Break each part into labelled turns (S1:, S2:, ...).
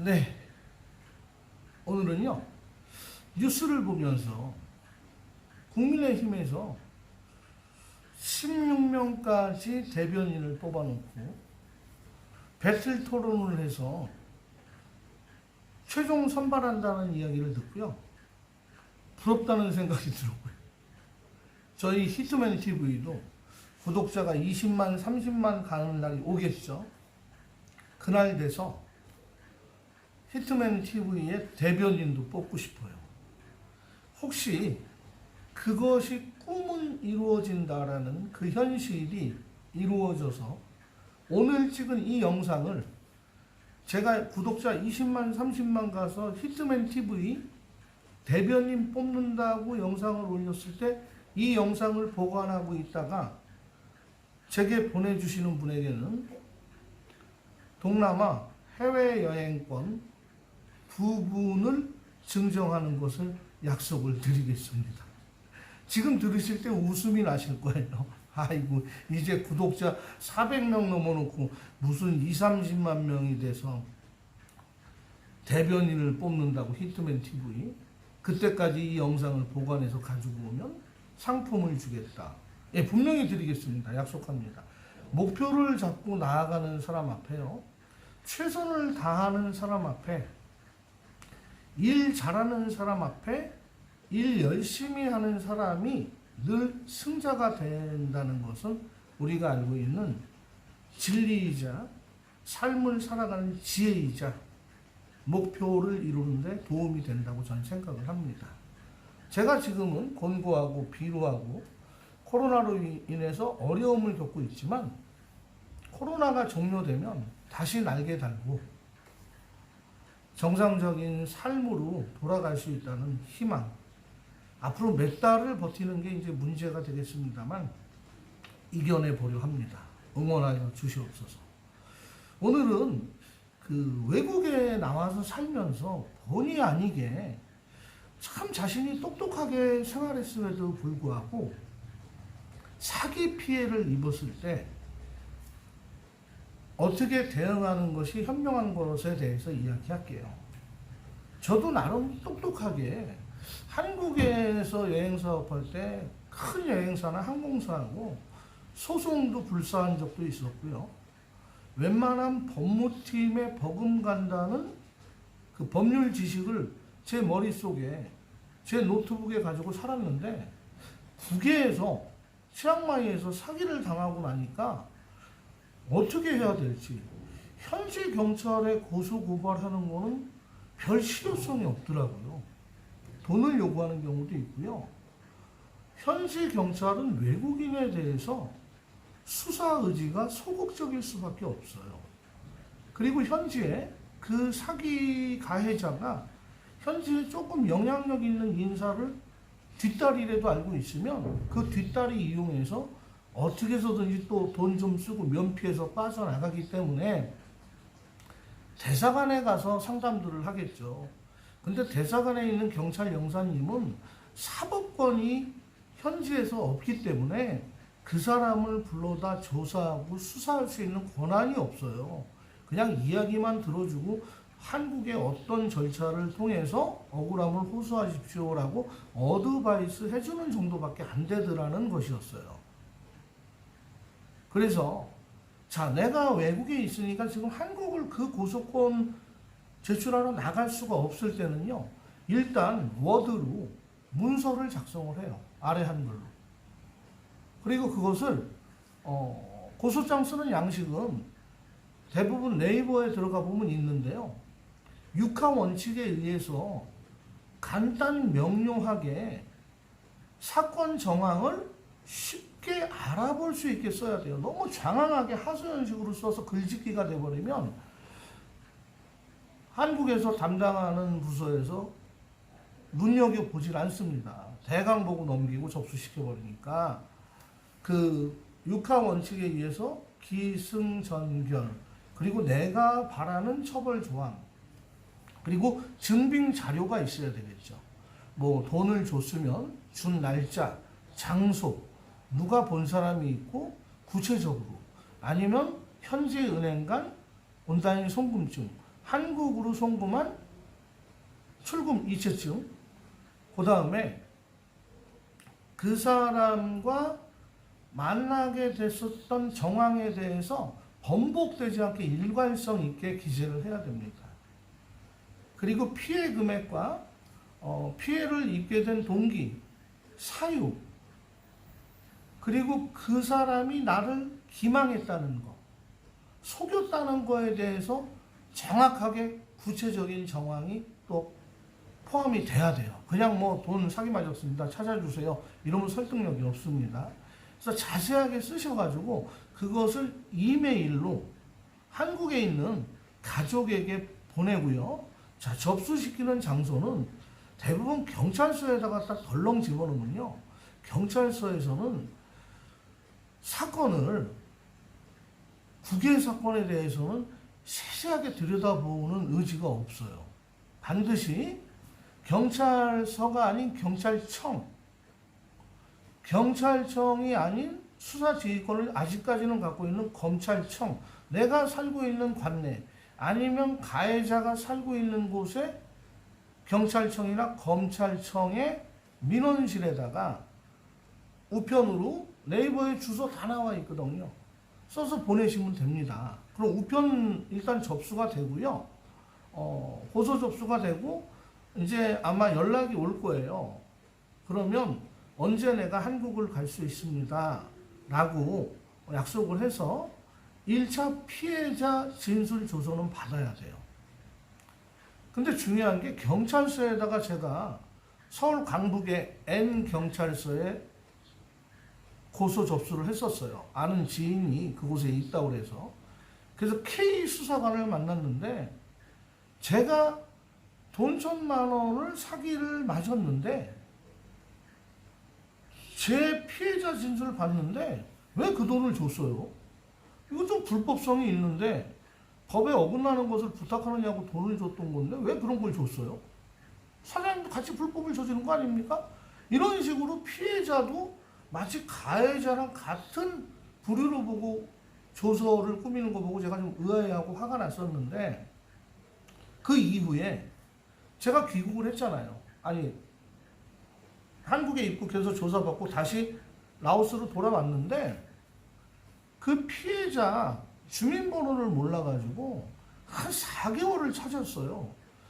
S1: 네. 오늘은요, 뉴스를 보면서 국민의힘에서 16명까지 대변인을 뽑아놓고 배틀 토론을 해서 최종 선발한다는 이야기를 듣고요. 부럽다는 생각이 들었고요. 저희 히트맨 TV도 구독자가 20만, 30만 가는 날이 오겠죠. 그날 돼서 히트맨 TV의 대변인도 뽑고 싶어요. 혹시 그것이 꿈은 이루어진다라는 그 현실이 이루어져서 오늘 찍은 이 영상을 제가 구독자 20만, 30만 가서 히트맨 TV 대변인 뽑는다고 영상을 올렸을 때 이 영상을 보관하고 있다가 제게 보내주시는 분에게는 동남아 해외여행권 두 분을 증정하는 것을 약속을 드리겠습니다. 지금 들으실 때 웃음이 나실 거예요. 아이고, 이제 구독자 400명 넘어놓고 무슨 2, 30만 명이 돼서 대변인을 뽑는다고 히트맨 TV. 그때까지 이 영상을 보관해서 가지고 오면 상품을 주겠다. 예, 분명히 드리겠습니다. 약속합니다. 목표를 잡고 나아가는 사람 앞에요. 최선을 다하는 사람 앞에 일 잘하는 사람 앞에 일 열심히 하는 사람이 늘 승자가 된다는 것은 우리가 알고 있는 진리이자 삶을 살아가는 지혜이자 목표를 이루는데 도움이 된다고 저는 생각을 합니다. 제가 지금은 곤고하고 비루하고 코로나로 인해서 어려움을 겪고 있지만 코로나가 종료되면 다시 날개 달고 정상적인 삶으로 돌아갈 수 있다는 희망. 앞으로 몇 달을 버티는 게 이제 문제가 되겠습니다만 이겨내 보려 합니다. 응원하여 주시옵소서. 오늘은 그 외국에 나와서 살면서 본의 아니게 참 자신이 똑똑하게 생활했음에도 불구하고 사기 피해를 입었을 때 어떻게 대응하는 것이 현명한 것에 대해서 이야기할게요. 저도 나름 똑똑하게 한국에서 여행 사업할 때 큰 여행사나 항공사하고 소송도 불사한 적도 있었고요. 웬만한 법무팀에 버금간다는 그 법률 지식을 제 머릿속에 제 노트북에 가지고 살았는데 국외에서 치앙마이에서 사기를 당하고 나니까 어떻게 해야 될지 현지 경찰에 고소 고발하는 거는 별 실효성이 없더라고요. 돈을 요구하는 경우도 있고요. 현지 경찰은 외국인에 대해서 수사 의지가 소극적일 수밖에 없어요. 그리고 현지에 그 사기 가해자가 현지에 조금 영향력 있는 인사를 뒷다리라도 알고 있으면 그 뒷다리 이용해서 어떻게 해서든지 또 돈 좀 쓰고 면피해서 빠져나가기 때문에 대사관에 가서 상담들을 하겠죠. 근데 대사관에 있는 경찰 영사님은 사법권이 현지에서 없기 때문에 그 사람을 불러다 조사하고 수사할 수 있는 권한이 없어요. 그냥 이야기만 들어주고 한국의 어떤 절차를 통해서 억울함을 호소하십시오라고 어드바이스 해주는 정도밖에 안 되더라는 것이었어요. 그래서 자 내가 외국에 있으니까 지금 한국을 그 고소권 제출하러 나갈 수가 없을 때는요 일단 워드로 문서를 작성을 해요. 아래 한글로. 그리고 그것을 어, 고소장 쓰는 양식은 대부분 네이버에 들어가 보면 있는데요. 육하 원칙에 의해서 간단 명료하게 사건 정황을 쉽 게 알아볼 수 있게 써야 돼요. 너무 장황하게 하소연식으로 써서 글짓기가 돼버리면 한국에서 담당하는 부서에서 눈여겨보질 않습니다. 대강 보고 넘기고 접수시켜버리니까 그 육하 원칙에 의해서 기승전결 그리고 내가 바라는 처벌 조항 그리고 증빙 자료가 있어야 되겠죠. 뭐 돈을 줬으면 준 날짜, 장소, 누가 본 사람이 있고 구체적으로 아니면 현지 은행 간 온라인 송금증 한국으로 송금한 출금 이체증, 그 다음에 그 사람과 만나게 됐었던 정황에 대해서 번복되지 않게 일관성 있게 기재를 해야 됩니다. 그리고 피해 금액과 어, 피해를 입게 된 동기, 사유, 그리고 그 사람이 나를 기망했다는 거, 속였다는 거에 대해서 정확하게 구체적인 정황이 또 포함이 돼야 돼요. 그냥 뭐 돈 사기 맞았습니다. 찾아주세요. 이러면 설득력이 없습니다. 그래서 자세하게 쓰셔가지고 그것을 이메일로 한국에 있는 가족에게 보내고요. 자, 접수시키는 장소는 대부분 경찰서에다가 딱 덜렁 집어넣으면요. 경찰서에서는 사건을 국외 사건에 대해서는 세세하게 들여다보는 의지가 없어요. 반드시 경찰서가 아닌 경찰청, 경찰청이 아닌 수사지휘권을 아직까지는 갖고 있는 검찰청, 내가 살고 있는 관내, 아니면 가해자가 살고 있는 곳에 경찰청이나 검찰청의 민원실에다가 우편으로 네이버에 주소 다 나와 있거든요. 써서 보내시면 됩니다. 그럼 우편 일단 접수가 되고요. 어, 고소 접수가 되고 이제 아마 연락이 올 거예요. 그러면 언제 내가 한국을 갈 수 있습니다. 라고 약속을 해서 1차 피해자 진술 조서는 받아야 돼요. 근데 중요한 게 경찰서에다가 제가 서울 강북의 N 경찰서에 고소 접수를 했었어요. 아는 지인이 그곳에 있다고 그래서. 그래서 K 수사관을 만났는데 제가 돈 천만 원을 사기를 맞았는데 제 피해자 진술을 봤는데 왜 그 돈을 줬어요? 이거 좀 불법성이 있는데 법에 어긋나는 것을 부탁하느냐고 돈을 줬던 건데 왜 그런 걸 줬어요? 사장님도 같이 불법을 저지른 거 아닙니까? 이런 식으로 피해자도 마치 가해자랑 같은 부류로 보고 조서를 꾸미는 거 보고 제가 좀 의아해하고 화가 났었는데 그 이후에 제가 귀국을 했잖아요. 아니 한국에 입국해서 조사받고 다시 라오스로 돌아왔는데 그 피해자 주민번호를 몰라가지고 한 4개월을 찾았어요.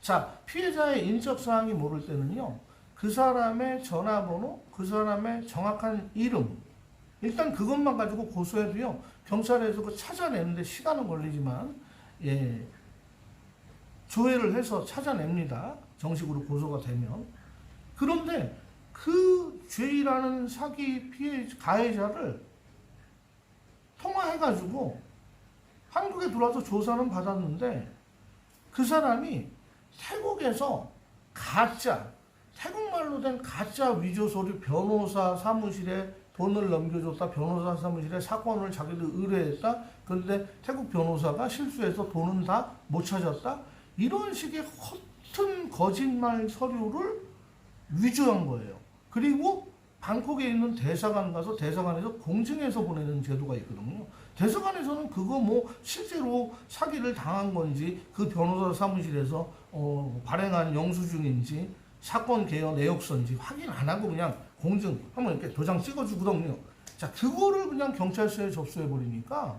S1: 자, 피해자의 인적사항이 모를 때는요, 그 사람의 전화번호, 그 사람의 정확한 이름, 일단 그것만 가지고 고소해도요, 경찰에서 그 찾아내는데 시간은 걸리지만, 예, 조회를 해서 찾아냅니다. 정식으로 고소가 되면. 그런데 그 죄라는 사기 피해 가해자를 통화해가지고 한국에 들어와서 조사는 받았는데 그 사람이 태국에서 가짜 태국말로 된 가짜 위조 서류 변호사 사무실에 돈을 넘겨줬다 변호사 사무실에 사건을 자기들 의뢰했다. 그런데 태국 변호사가 실수해서 돈은 다 못 찾았다. 이런 식의 허튼 거짓말 서류를 위조한 거예요. 그리고 방콕에 있는 대사관 가서 대사관에서 공증해서 보내는 제도가 있거든요. 대사관에서는 그거 뭐 실제로 사기를 당한 건지 그 변호사 사무실에서 어, 발행한 영수증인지 사건 개요 내역서인지 확인 안 하고 그냥 공증 한번 이렇게 도장 찍어주거든요. 자 그거를 그냥 경찰서에 접수해 버리니까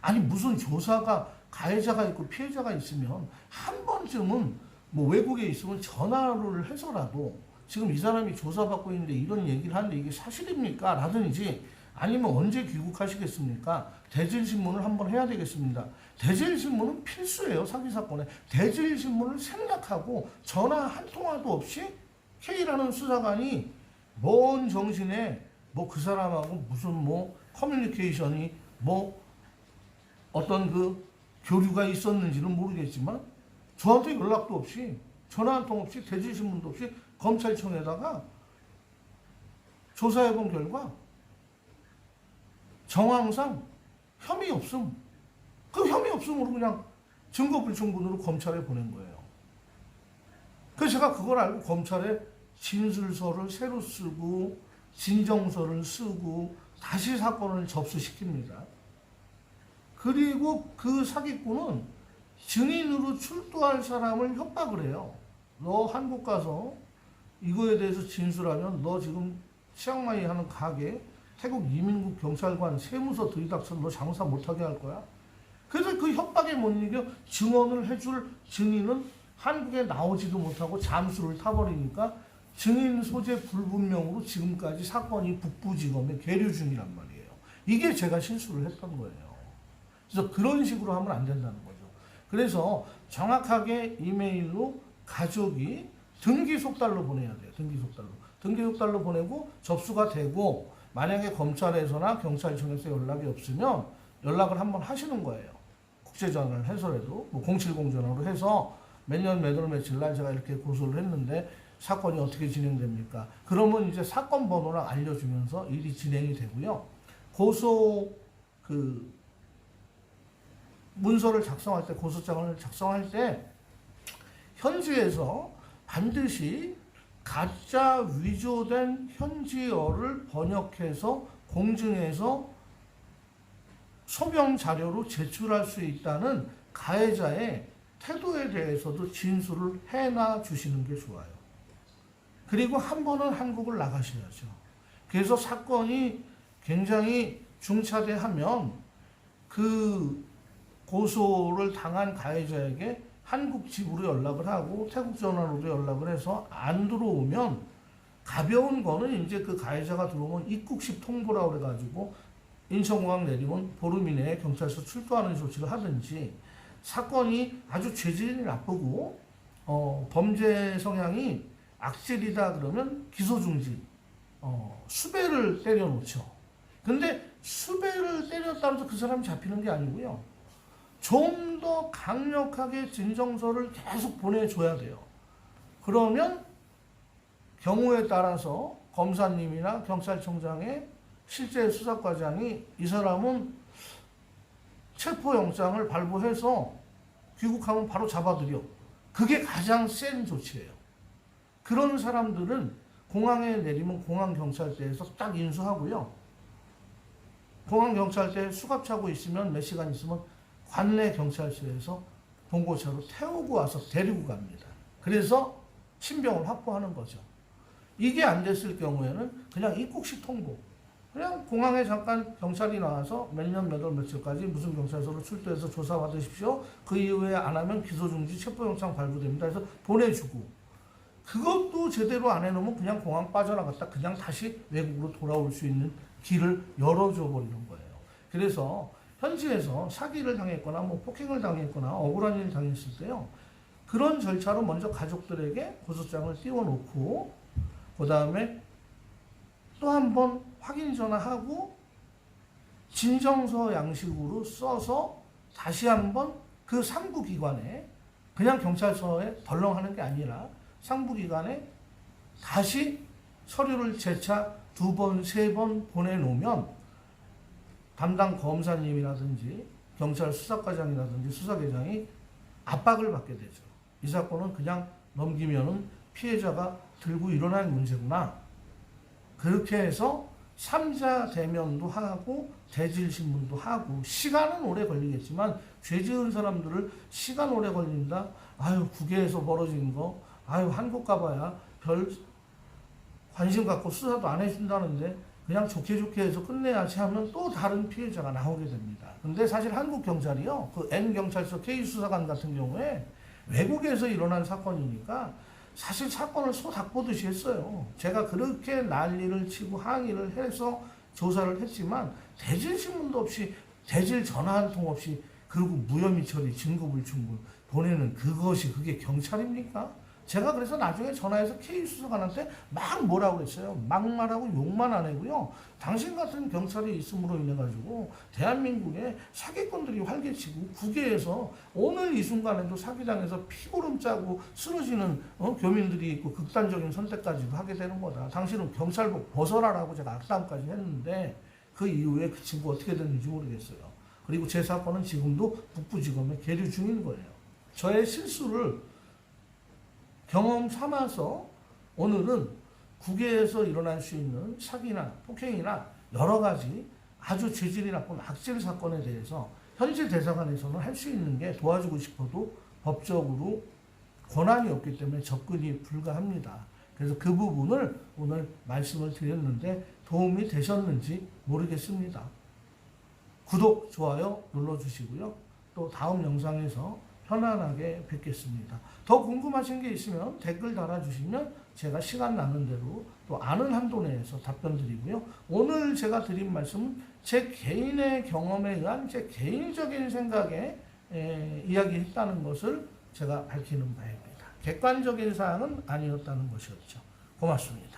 S1: 아니 무슨 조사가 가해자가 있고 피해자가 있으면 한 번쯤은 뭐 외국에 있으면 전화를 해서라도 지금 이 사람이 조사받고 있는데 이런 얘기를 하는데 이게 사실입니까? 라든지 아니면 언제 귀국하시겠습니까? 대질신문을 한번 해야 되겠습니다. 대질신문은 필수예요, 사기사건에. 대질신문을 생략하고 전화 한 통화도 없이 K라는 수사관이 먼 정신에 뭐 그 사람하고 무슨 뭐 커뮤니케이션이 뭐 어떤 그 교류가 있었는지는 모르겠지만 저한테 연락도 없이 전화 한 통 없이 대질신문도 없이 검찰청에다가 조사해 본 결과 정황상 혐의 없음. 그 혐의 없음으로 그냥 증거 불충분으로 검찰에 보낸 거예요. 그래서 제가 그걸 알고 검찰에 진술서를 새로 쓰고 진정서를 쓰고 다시 사건을 접수시킵니다. 그리고 그 사기꾼은 증인으로 출두할 사람을 협박을 해요. 너 한국 가서 이거에 대해서 진술하면 너 지금 치앙마이 하는 가게 태국 이민국 경찰관 세무서 들이닥쳐 너 장사 못하게 할 거야. 그래서 그 협박에 못 이겨 증언을 해줄 증인은 한국에 나오지도 못하고 잠수를 타버리니까 증인 소재 불분명으로 지금까지 사건이 북부지검에 계류 중이란 말이에요. 이게 제가 실수를 했던 거예요. 그래서 그런 식으로 하면 안 된다는 거죠. 그래서 정확하게 이메일로 가족이 등기 속달로 보내야 돼요. 등기 속달로. 등기 속달로 보내고 접수가 되고 만약에 검찰에서나 경찰청에서 연락이 없으면 연락을 한번 하시는 거예요. 국제전화를 해서라도 뭐 070 전화로 해서 몇 년 몇 월 며칠 날 제가 이렇게 고소를 했는데 사건이 어떻게 진행됩니까? 그러면 이제 사건 번호랑 알려주면서 일이 진행이 되고요. 고소 그 문서를 작성할 때 고소장을 작성할 때 현지에서 반드시 가짜 위조된 현지어를 번역해서 공증해서 소명 자료로 제출할 수 있다는 가해자의 태도에 대해서도 진술을 해놔 주시는 게 좋아요. 그리고 한 번은 한국을 나가셔야죠. 그래서 사건이 굉장히 중차대하면 그 고소를 당한 가해자에게 한국 집으로 연락을 하고 태국 전화로도 연락을 해서 안 들어오면 가벼운 거는 이제 그 가해자가 들어오면 입국식 통보라 그래가지고 인천공항 내리면 보름 이내에 경찰서 출두하는 조치를 하든지 사건이 아주 죄질이 나쁘고 어, 범죄 성향이 악질이다 그러면 기소 중지 어, 수배를 때려놓죠. 근데 수배를 때렸다고 해서 그 사람이 잡히는 게 아니고요. 좀 더 강력하게 진정서를 계속 보내줘야 돼요. 그러면 경우에 따라서 검사님이나 경찰청장의 실제 수사과장이 이 사람은 체포영장을 발부해서 귀국하면 바로 잡아들여. 그게 가장 센 조치예요. 그런 사람들은 공항에 내리면 공항경찰대에서 딱 인수하고요. 공항경찰대 수갑 차고 있으면 몇 시간 있으면 관내 경찰서에서 봉고차로 태우고 와서 데리고 갑니다. 그래서 신병을 확보하는 거죠. 이게 안 됐을 경우에는 그냥 입국식 통보. 그냥 공항에 잠깐 경찰이 나와서 몇 년 몇 월 며칠까지 무슨 경찰서로 출두해서 조사받으십시오. 그 이후에 안 하면 기소중지 체포영장 발부됩니다. 해서 보내주고 그것도 제대로 안 해놓으면 그냥 공항 빠져나갔다 그냥 다시 외국으로 돌아올 수 있는 길을 열어줘 버리는 거예요. 그래서 현지에서 사기를 당했거나 뭐 폭행을 당했거나 억울한 일을 당했을 때요. 그런 절차로 먼저 가족들에게 고소장을 띄워놓고 그 다음에 또 한 번 확인 전화하고 진정서 양식으로 써서 다시 한번 그 상부기관에 그냥 경찰서에 덜렁하는 게 아니라 상부기관에 다시 서류를 재차 두 번, 세 번 보내놓으면 담당 검사님이라든지 경찰 수사과장이라든지 수사계장이 압박을 받게 되죠. 이 사건은 그냥 넘기면은 피해자가 들고 일어날 문제구나. 그렇게 해서 3자 대면도 하고 대질 신문도 하고 시간은 오래 걸리겠지만 죄 지은 사람들을 시간 오래 걸린다. 아유 국외에서 벌어진 거. 아유 한국 가봐야 별 관심 갖고 수사도 안 해준다는데 그냥 좋게 좋게 해서 끝내야지 하면 또 다른 피해자가 나오게 됩니다. 근데 사실 한국 경찰이요, 그 N 경찰서 K 수사관 같은 경우에 외국에서 일어난 사건이니까 사실 사건을 소 닭보듯이 했어요. 제가 그렇게 난리를 치고 항의를 해서 조사를 했지만 대질 신문도 없이 대질 전화 한 통 없이 그리고 무혐의 처리 증거 불 충분 보내는 그것이 그게 경찰입니까? 제가 그래서 나중에 전화해서 K 수사관한테 막 뭐라고 그랬어요. 막말하고 욕만 안 하고요. 당신 같은 경찰이 있음으로 인해 가지고 대한민국에 사기꾼들이 활개치고 국외에서 오늘 이 순간에도 사기당해서 피고름 짜고 쓰러지는 어, 교민들이 있고 극단적인 선택까지도 하게 되는 거다. 당신은 경찰복 벗어라라고 제가 악담까지 했는데 그 이후에 그 친구 어떻게 됐는지 모르겠어요. 그리고 제 사건은 지금도 북부지검에 계류 중인 거예요. 저의 실수를 경험 삼아서 오늘은 국외에서 일어날 수 있는 사기나 폭행이나 여러 가지 아주 죄질이 나쁜 악질 사건에 대해서 현지 대사관에서는 할 수 있는 게 도와주고 싶어도 법적으로 권한이 없기 때문에 접근이 불가합니다. 그래서 그 부분을 오늘 말씀을 드렸는데 도움이 되셨는지 모르겠습니다. 구독, 좋아요 눌러주시고요. 또 다음 영상에서 편안하게 뵙겠습니다. 더 궁금하신 게 있으면 댓글 달아주시면 제가 시간 나는 대로 또 아는 한도 내에서 답변 드리고요. 오늘 제가 드린 말씀은 제 개인의 경험에 의한 제 개인적인 생각에 에, 이야기했다는 것을 제가 밝히는 바입니다. 객관적인 사항은 아니었다는 것이었죠. 고맙습니다.